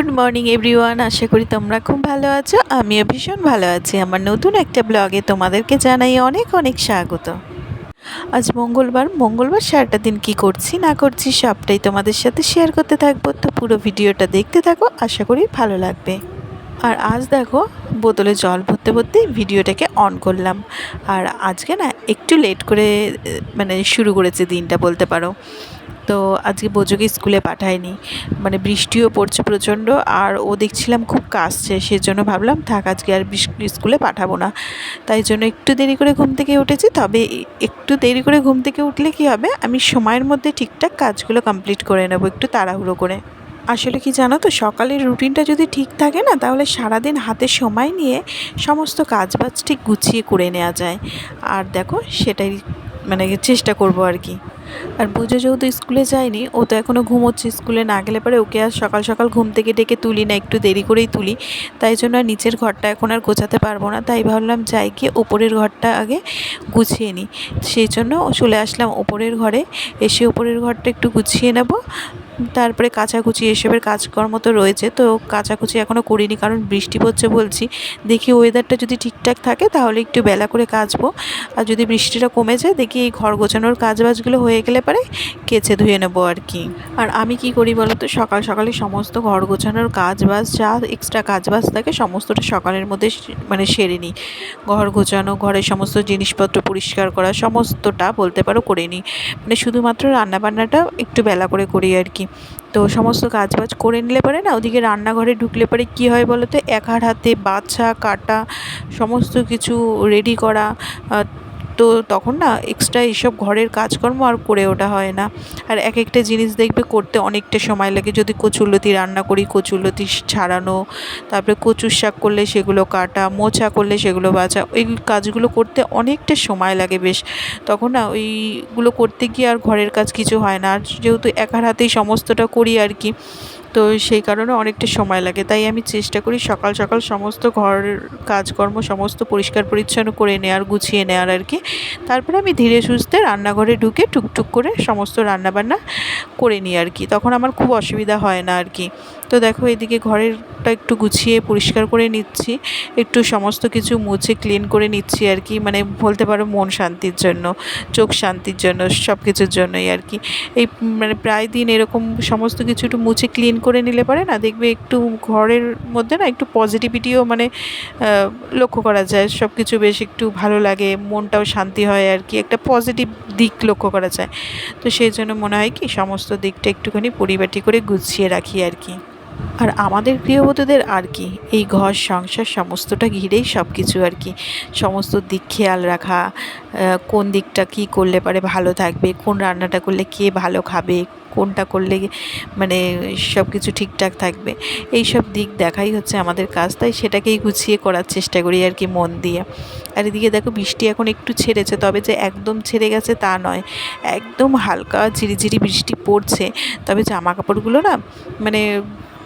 Good morning everyone, আশা করি তোমরা খুব ভালো আছো। আমিও ভীষণ ভালো আছি। আমার নতুন একটা ব্লগে তোমাদেরকে জানাই অনেক অনেক স্বাগত। আজ মঙ্গলবার মঙ্গলবার সারাটা দিন কি করছি, না করছি সবটাই তোমাদের সাথে শেয়ার করতে থাকব। তো পুরো ভিডিওটা দেখতে থাকো, আশা করি ভালো লাগবে। আর আজ দেখো, বোতলে জল ভরতে ভরতেই ভিডিওটাকে অন করলাম। আর আজকে না, একটু লেট করে মানে শুরু করেছে দিনটা বলতে পারো। তো আজকে বোজোকে স্কুলে পাঠায়নি মানে বৃষ্টিও পড়ছে প্রচণ্ড, আর ও দেখছিলাম খুব কাশছে, সেজন্য ভাবলাম থাক আজকে আর স্কুলে পাঠাবো না। তাই জন্য একটু দেরি করে ঘুম থেকে উঠেছি, তবে একটু দেরি করে ঘুম থেকে উঠলে কি হবে? আমি সময়ের মধ্যে ঠিকঠাক কাজগুলো কমপ্লিট করে নেব একটু তাড়াহুড়ো করে। আসলে কি জানো তো, সকালের রুটিনটা যদি ঠিক থাকে না, তাহলে সারাদিন হাতে সময় নিয়ে সমস্ত কাজ বাজ ঠিক গুছিয়ে করে নেওয়া যায়। আর দেখো, সেটাই মানে চেষ্টা করব আর কি। আর বুঝে যেহেতু স্কুলে যায়নি, ও তো এখনও ঘুমোচ্ছে স্কুলে, না গেলে পরে ওকে আর সকাল সকাল ঘুম থেকে ডেকে তুলি না, একটু দেরি করেই তুলি। তাই জন্য আর নিচের ঘরটা এখন আর গোছাতে পারব না, তাই ভাবলাম যাই গিয়ে ওপরের ঘরটা আগে গুছিয়ে নিই। সেই জন্য চলে আসলাম ওপরের ঘরে, এসে ওপরের ঘরটা একটু গুছিয়ে নেব তারপরে কাচাকুচি এসবের কাজকর্ম তো রয়েছে, তো কাচাকুচি এখনও করিনি কারণ বৃষ্টি পড়ছে বলছি। দেখি ওয়েদারটা যদি ঠিকঠাক থাকে তাহলে একটু বেলা করে কাচবো। আর যদি বৃষ্টিটা কমে যায় দেখি এই ঘর গোছানোর কাজবাজগুলো হয়ে গেলে পরে কেচে ধুয়ে নেব আর কি। আর আমি কি করি বলো তো সকাল সকালে সমস্ত ঘর গোছানোর কাজ বাজ যা এক্সট্রা কাজ বাজ থাকে সমস্তটা সকালের মধ্যে মানে সেরে নিই। ঘর গোছানো, ঘরের সমস্ত জিনিসপত্র পরিষ্কার করা, সমস্তটা বলতে পারো করে নিই। মানে শুধুমাত্র রান্নাবান্নাটা একটু বেলা করে করি আর কি। তো সমস্ত কাজবাজ করে নিলে পরে না? ওদিকে রান্নাঘরে ঢুকলে পরে কি হয় বলো তো একার হাতে বাছা, কাটা, সমস্ত কিছু রেডি করা তো তখন না এক্সট্রা এইসব ঘরের কাজকর্ম আর করে ওঠা হয় না। আর এক একটা জিনিস দেখবে করতে অনেকটা সময় লাগে। যদি কচুরলতি রান্না করি, কচুরলতি ছাড়ানো, তারপরে কচুর শাক করলে সেগুলো কাটা, মোচা করলে সেগুলো বাছা ওই কাজগুলো করতে অনেকটা সময় লাগে বেশ। তখন না ওইগুলো করতে গিয়ে আর ঘরের কাজ কিছু হয় না। আর যেহেতু একার হাতেই সমস্তটা করি আর কি তো সেই কারণে অনেকটা সময় লাগে। তাই আমি চেষ্টা করি সকাল সকাল সমস্ত ঘর কাজকর্ম সমস্ত পরিষ্কার পরিচ্ছন্ন করে নেওয়ার গুছিয়ে নেওয়ার আর কি। তারপরে আমি ধীরে সুস্থে রান্নাঘরে ঢুকে টুকটুক করে সমস্ত রান্নাবান্না করে নিই আর কি। তখন আমার খুব অসুবিধা হয় না আর কি। তো দেখো এদিকে ঘরেরটা একটু গুছিয়ে পরিষ্কার করে নিচ্ছি, একটু সমস্ত কিছু মুছে ক্লিন করে নিচ্ছি আর কি। মানে বলতে পারো মন শান্তির জন্য, চোখ শান্তির জন্য সব কিছুর জন্যই আর কি। এই মানে প্রায় দিন এরকম সমস্ত কিছু একটু মুছে ক্লিন করে নিলে পারে না, দেখবে একটু ঘরের মধ্যে না একটু পজিটিভিটিও মানে লক্ষ্য করা যায়। সব কিছু বেশ একটু ভালো লাগে, মনটাও শান্তি হয় আর কি একটা পজিটিভ দিক লক্ষ্য করা যায়। তো সেই জন্য মনে হয় কি, সমস্ত দিকটা একটুখানি পরিপাটি করে গুছিয়ে রাখি আর কি আর আমাদের গৃহবধূদের আর কি, এই ঘর, সংসার সমস্তটা ঘিরেই সব কিছু আর কি। সমস্ত দিক খেয়াল রাখা কোন দিকটা কী করলে পারে ভালো থাকবে, কোন রান্নাটা করলে কে ভালো খাবে, কোনটা করলে মানে সব কিছু ঠিকঠাক থাকবে এই সব দিক দেখাই হচ্ছে আমাদের কাজ। তাই সেটাকেই গুছিয়ে করার চেষ্টা করি আর কি মন দিয়ে। আর এদিকে দেখো, বৃষ্টি এখন একটু ছেড়েছে, তবে যে একদম ছেড়ে গেছে তা নয়। একদম হালকা ঝিরিঝিরি বৃষ্টি পড়ছে, তবে জামা কাপড়গুলো না মানে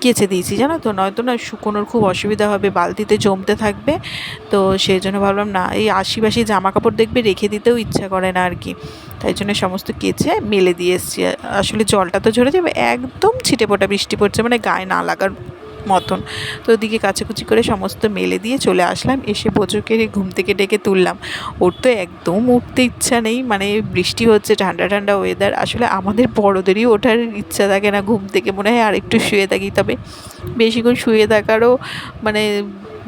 কেচে দিয়েছি, জানো তো? নয়তো না শুকোনোর খুব অসুবিধা হবে, বালতিতে জমতে থাকবে। তো সেই জন্য ভাবলাম, না, এই আশিবাসি জামা কাপড় দেখবে, রেখে দিতেও ইচ্ছা করে না আর কি। তাই জন্য সমস্ত কেচে মেলে দিয়ে এসছি। আসলে জলটা তো ঝরে যাবে, একদম ছিটে পোটা বৃষ্টি পড়ছে মানে গায়ে না লাগার মতন। তো ওদিকে কাচাকুচি করে সমস্ত মেলে দিয়ে চলে আসলাম। এসে বোঝোকে ঘুম থেকে ডেকে তুললাম। ওর তো একদম উঠতে ইচ্ছা নেই মানে বৃষ্টি হচ্ছে, ঠান্ডা ঠান্ডা ওয়েদার আসলে আমাদের বড়োদেরই ওঠার ইচ্ছা থাকে না ঘুম থেকে, মনে হয় আর একটু শুয়ে থাকি। তবে বেশিক্ষণ শুয়ে থাকারও মানে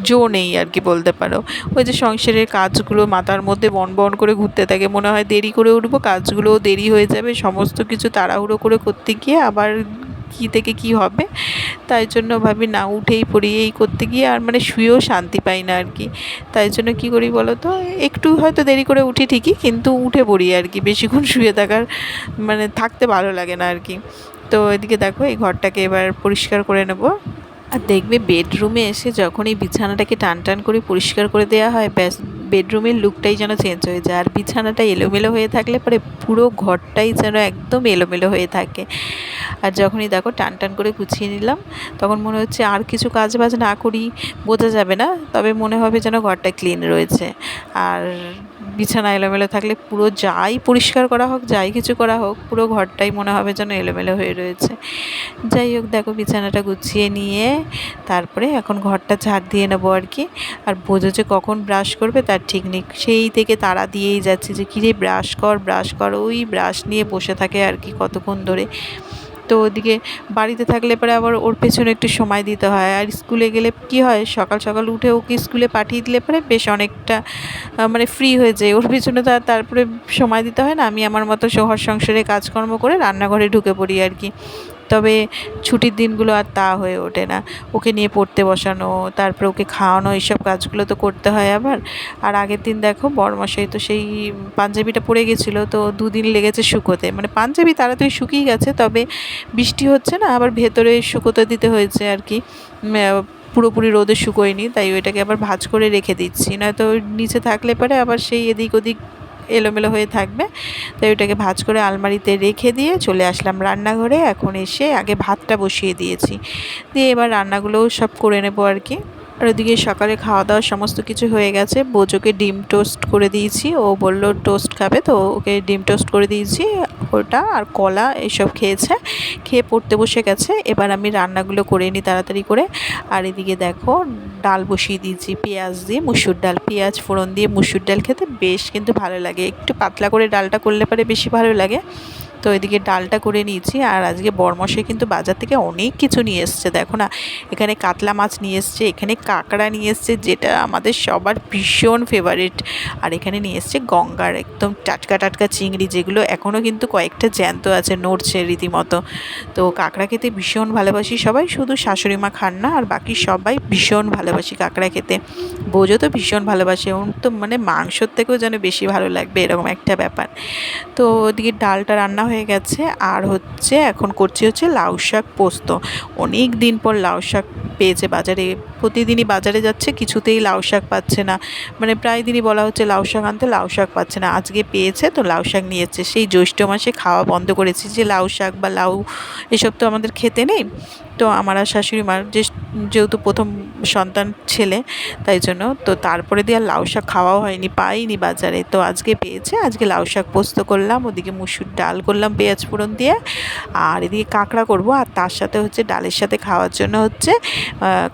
জো নেই আর কি বলতে পারো। ওই যে সংসারের কাজগুলো মাথার মধ্যে বন বন করে ঘুরতে থাকে, মনে হয় দেরি করে উঠবো, কাজগুলোও দেরি হয়ে যাবে, সমস্ত কিছু তাড়াহুড়ো করে করতে গিয়ে আবার কী থেকে কী হবে? তাই জন্য ভাবি না, উঠেই পড়ি, এই করতে গিয়ে আর মানে শুয়েও শান্তি পাই না আর কি। তাই জন্য কী করি বলো তো একটু হয়তো দেরি করে উঠি ঠিকই, কিন্তু উঠে পড়ি আর কি, বেশিক্ষণ শুয়ে থাকার মানে থাকতে ভালো লাগে না আর কি। তো এদিকে দেখো, এই ঘরটাকে এবার পরিষ্কার করে নেব। আর দেখবে বেডরুমে এসে যখন এই বিছানাটাকে টান টান করে পরিষ্কার করে দেওয়া হয়, ব্যাস বেডরুমের লুকটাই যেন চেঞ্জ হয়ে যায়। আর বিছানাটা এলোমেলো হয়ে থাকলে পরে পুরো ঘরটাই যেন একদম এলোমেলো হয়ে থাকে। আর যখনই দেখো টান টান করে গুছিয়ে নিলাম, তখন মনে হচ্ছে আর কিছু কাজ বাজ না করি, বোঝা যাবে না। তবে মনে হবে যেন ঘরটা ক্লিন রয়েছে। আর বিছানা এলোমেলো থাকলে পুরো যাই পরিষ্কার করা হোক, যাই কিছু করা হোক, পুরো ঘরটাই মনে হবে যেন এলোমেলো হয়ে রয়েছে। যাই হোক, দেখো বিছানাটা গুছিয়ে নিয়ে তারপরে এখন ঘরটা ঝাড় দিয়ে নেব আর কি। আর বোঝো যে কখন ব্রাশ করবে, তার ঠিক নেই। সেই থেকে তারা দিয়েই যাচ্ছে যে, কিরে ব্রাশ কর ব্রাশ কর। ওই ব্রাশ নিয়ে বসে থাকে আর কি কতক্ষণ ধরে। তো ওদিকে বাড়িতে থাকলে পরে আবার ওর পেছনে একটু সময় দিতে হয়। আর স্কুলে গেলে কি হয়, সকাল সকাল উঠে ওকে স্কুলে পাঠিয়ে দিলে পরে বেশ অনেকটা মানে ফ্রি হয়ে যায়। ওর পেছনে তো আর তারপরে সময় দিতে হয় না। আমি আমার মতো শহর সংসারে কাজকর্ম করে রান্নাঘরে ঢুকে পড়ি আর কি। তবে ছুটির দিনগুলো আর তা হয়ে ওঠে না। ওকে নিয়ে পড়তে বসানো, তারপরে ওকে খাওয়ানো, এইসব কাজগুলো তো করতে হয় আবার। আর আগের দিন দেখো বড়মশাই তো সেই পাঞ্জাবিটা পরে গেছিল, তো দুদিন লেগেছে শুকোতে। মানে পাঞ্জাবি তাড়াতাড়ি শুকিয়ে গেছে, তবে বৃষ্টি হচ্ছে না, আবার ভেতরে শুকোতে দিতে হয়েছে আর কি। পুরোপুরি রোদে শুকোয়নি, তাই ওইটাকে আবার ভাজ করে রেখে দিচ্ছি। নয়তো নিচে থাকলে পরে, আবার সেই এদিক ওদিক এলোমেলো হয়ে থাকবে। তাই ওইটাকে ভাজ করে আলমারিতে রেখে দিয়ে চলে আসলাম রান্নাঘরে। এখন এসে আগে ভাতটা বসিয়ে দিয়েছি। দিয়ে এবার রান্নাগুলোও সব করে নেব আর কি। আর ওদিকে সকালে খাওয়া দাওয়া সমস্ত কিছু হয়ে গেছে। বোজোকে ডিম টোস্ট করে দিয়েছি। ও বলল, টোস্ট খাবে? তো ওকে ডিম টোস্ট করে দিয়েছি। ওটা আর কলা এসব খেয়েছে। খেয়ে পড়তে বসে গেছে। এবার আমি রান্নাগুলো করে নিই তাড়াতাড়ি করে। আর এদিকে দেখো ডাল বসিয়ে দিয়েছি, পেঁয়াজ দিয়ে, মুসুর ডাল। পেঁয়াজ, ফোড়ন দিয়ে মুসুর ডাল খেতে বেশ কিন্তু ভালো লাগে। একটু পাতলা করে ডালটা করলে পরে বেশি ভালো লাগে। তো এদিকে ডালটা করে নিয়েছি আর আজকে বরমশাই কিন্তু বাজার থেকে অনেক কিছু নিয়ে এসছে। দেখো না, এখানে কাতলা মাছ নিয়ে এসছে, এখানে কাঁকড়া নিয়ে এসছে, যেটা আমাদের সবার ভীষণ ফেভারিট আর এখানে নিয়ে এসছে গঙ্গার একদম টাটকা টাটকা চিংড়ি, যেগুলো এখনও কিন্তু কয়েকটা জ্যান্ত আছে, নড়ছে রীতিমতো। তো কাঁকড়া খেতে ভীষণ ভালোবাসি সবাই, শুধু শাশুড়ি মা খান না, আর বাকি সবাই ভীষণ ভালোবাসি কাঁকড়া খেতে। বোঝো তো ভীষণ ভালোবাসে, ওর তো মানে মাংসর থেকেও যেন বেশি ভালো লাগবে, এরকম একটা ব্যাপার। তো ওদিকে ডালটা রান্না হয়ে গেছে। আর হচ্ছে এখন করছি হচ্ছে লাউ শাক পোস্ত। অনেক দিন পর লাউ শাক পেয়েছে বাজারে। প্রতিদিনই বাজারে যাচ্ছে, কিছুতেই লাউ শাক পাচ্ছে না। মানে প্রায় দিনই বলা হচ্ছে লাউ শাক আনতে লাউ শাক পাচ্ছে না। আজকে পেয়েছে তো লাউ শাক নিয়েছে। সেই জ্যৈষ্ঠ মাসে খাওয়া বন্ধ করেছি যে লাউ শাক বা লাউ এসব তো আমাদের খেতে নেই। তো আমার আর শাশুড়ি মার যে যেহেতু প্রথম সন্তান ছেলে, তাই জন্য তো তারপরে দিয়ে আর লাউ শাক খাওয়াও হয়নি, পাইনি বাজারে। তো আজকে পেয়েছে, আজকে লাউ শাক পোস্ত করলাম, ওদিকে মুসুর ডাল করলাম পেঁয়াজ ফোড়ন দিয়ে, আর এদিকে কাঁকড়া করব, আর তার সাথে হচ্ছে ডালের সাথে খাওয়ার জন্য হচ্ছে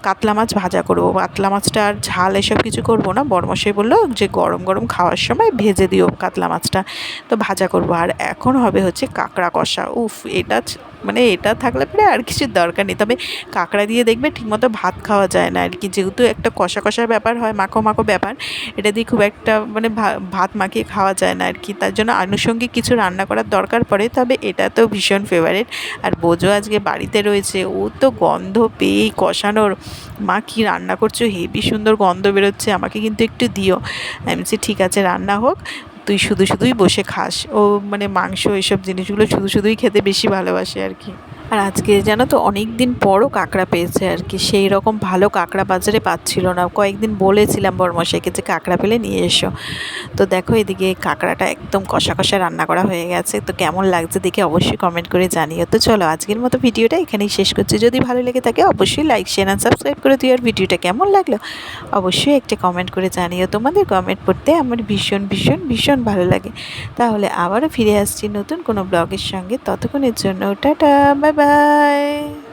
কাতলা মাছ ভাজা করব। কাতলা মাছটা আর ঝাল এসব কিছু করব না, বড়মশাই বলল যে গরম গরম খাওয়ার সময় ভেজে দিও কাতলা মাছটা। তো ভাজা করব, আর এখন হবে হচ্ছে কাঁকড়া কষা। উফ, এটা মানে এটা থাকলে পরে আর কিছুর দরকার নেই। তবে কাঁকড়া দিয়ে দেখবে ঠিকমতো ভাত খাওয়া যায় না। আর কি যেহেতু একটা কষা কষার ব্যাপার হয়, মাখো মাখো ব্যাপার, এটা দিয়ে খুব একটা মানে ভাত মাখিয়ে খাওয়া যায় না আর কি। তার জন্য আনুষঙ্গিক কিছু রান্না করার দরকার পড়ে, তবে এটা তো ভীষণ ফেভারিট আর বোঝো আজকে বাড়িতে রয়েছে, ও তো গন্ধ পেয়েই কষানোর। মা কি রান্না করছ? হেবি সুন্দর গন্ধ বেরোচ্ছে, আমাকে কিন্তু একটু দিও। আমি বলছি, ঠিক আছে, রান্না হোক। তুই শুধু শুধুই বসে খাস। ও মানে মাংস, এসব জিনিসগুলো শুধু শুধুই খেতে বেশি ভালোবাসে আর কি। আর আজকে জানো তো অনেক দিন পরও কাঁকড়া পেয়েছে আর কি। সেই রকম ভালো কাঁকড়া বাজারে পাচ্ছিল না। কয়েকদিন বলেছিলাম বরমশাইকে যে, কাঁকড়া পেলে নিয়ে এসো। তো দেখো এদিকে কাঁকড়াটা একদম কষা কষা রান্না করা হয়ে গেছে। তো কেমন লাগছে দেখে অবশ্যই কমেন্ট করে জানিও। তো চলো, আজকের মতো ভিডিওটা এখানেই শেষ করছি। যদি ভালো লেগে থাকে অবশ্যই লাইক শেয়ার অ্যান্ড সাবস্ক্রাইব করে দিও। আর ভিডিওটা কেমন লাগল অবশ্যই একটা কমেন্ট করে জানিও। তোমাদের কমেন্ট পড়তে আমার ভীষণ ভীষণ ভীষণ ভালো লাগে। তাহলে আবারও ফিরে আসছি নতুন কোনো ব্লগের সঙ্গে। ততক্ষণের জন্য টাটা বাই bye.